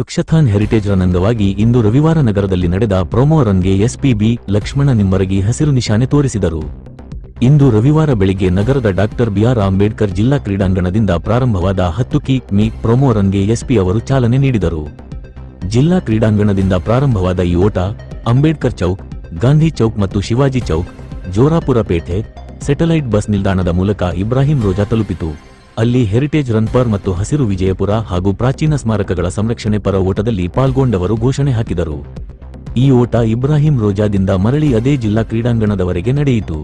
ಯಕ್ಷಥಾನ್ heritage run ಅಂಗವಾಗಿ ಇಂದು ರವಿವಾರ ನಗರದಲ್ಲಿ ನಡೆದ ಪ್ರೊಮೋ ರನ್ಗೆ ಎಸ್ಪಿಬಿ ಲಕ್ಷ್ಮಣ ನಿಮ್ಮರಗಿ ಹಸಿರು ನಿಶಾನೆ ತೋರಿಸಿದರು. ಇಂದು ರವಿವಾರ ಬೆಳಿಗ್ಗೆ ನಗರದ ಡಾಕ್ಟರ್ ಬಿಆರ್ ಅಂಬೇಡ್ಕರ್ ಜಿಲ್ಲಾ ಕ್ರೀಡಾಂಗಣದಿಂದ ಪ್ರಾರಂಭವಾದ ಹತ್ತು ಕಿ ಮಿ ಪ್ರೊಮೋ ರನ್ಗೆ ಎಸ್ಪಿ ಅವರು ಚಾಲನೆ ನೀಡಿದರು. ಜಿಲ್ಲಾ ಕ್ರೀಡಾಂಗಣದಿಂದ ಪ್ರಾರಂಭವಾದ ಈ ಓಟ ಅಂಬೇಡ್ಕರ್ ಚೌಕ್, ಗಾಂಧಿ ಚೌಕ್ ಮತ್ತು ಶಿವಾಜಿ ಚೌಕ್, ಜೋರಾಪುರ ಪೇಟೆ, ಸೆಟಲೈಟ್ ಬಸ್ ನಿಲ್ದಾಣದ ಮೂಲಕ ಇಬ್ರಾಹಿಂ ರೋಜಾ ತಲುಪಿತು. ಅಲ್ಲಿ ಹೆರಿಟೇಜ್ ರನ್ ಪರ್ ಮತ್ತು ಹಸಿರು ವಿಜಯಪುರ ಹಾಗೂ ಪ್ರಾಚೀನ ಸ್ಮಾರಕಗಳ ಸಂರಕ್ಷಣೆ ಪರ ಓಟದಲ್ಲಿ ಪಾಲ್ಗೊಂಡವರು ಘೋಷಣೆ ಹಾಕಿದರು. ಈ ಓಟ ಇಬ್ರಾಹಿಂ ರೋಜಾದಿಂದ ಮರಳಿ ಅದೇ ಜಿಲ್ಲಾ ಕ್ರೀಡಾಂಗಣದವರೆಗೆ ನಡೆಯಿತು.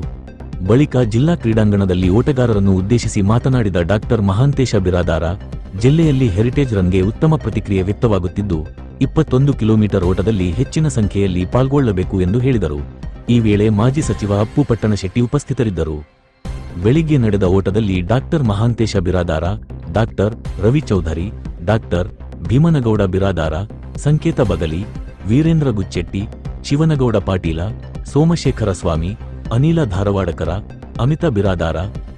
ಬಳಿಕ ಜಿಲ್ಲಾ ಕ್ರೀಡಾಂಗಣದಲ್ಲಿ ಓಟಗಾರರನ್ನು ಉದ್ದೇಶಿಸಿ ಮಾತನಾಡಿದ ಡಾಕ್ಟರ್ ಮಹಾಂತೇಶ ಬಿರಾದಾರ, ಜಿಲ್ಲೆಯಲ್ಲಿ ಹೆರಿಟೇಜ್ ರನ್ಗೆ ಉತ್ತಮ ಪ್ರತಿಕ್ರಿಯೆ ವ್ಯಕ್ತವಾಗುತ್ತಿದ್ದು, ಇಪ್ಪತ್ತೊಂದು ಕಿಲೋಮೀಟರ್ ಓಟದಲ್ಲಿ ಹೆಚ್ಚಿನ ಸಂಖ್ಯೆಯಲ್ಲಿ ಪಾಲ್ಗೊಳ್ಳಬೇಕು ಎಂದು ಹೇಳಿದರು. ಈ ವೇಳೆ ಮಾಜಿ ಸಚಿವ ಅಪ್ಪು ಪಟ್ಟಣಶೆಟ್ಟಿ ಉಪಸ್ಥಿತರಿದ್ದರು. ಬೆಳಿಗ್ಗೆ ನಡೆದ ಓಟದಲ್ಲಿ doctor Mahantesh Biradar, doctor Ravi Chaudhari, doctor Bhimanagouda Biradar, Sanket Bagali, Virendra ಗುಚ್ಚೆಟ್ಟಿ, Shivanagouda Patil, Somashekhara ಸ್ವಾಮಿ, ಅನಿಲ ಧಾರವಾಡಕರ, ಅಮಿತ Biradar,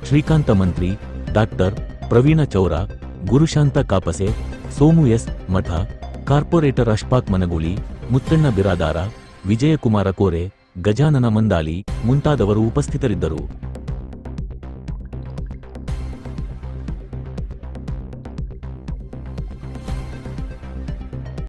Srikanth Mantri, doctor Praveen Chaura, Gurushant Kapase, Somu S Math, corporator Ashpak Managuli, Muttanna Biradar, Vijaykumar Kore, Gajanan Mandali ಮುಂತಾದವರು ಉಪಸ್ಥಿತರಿದ್ದರು.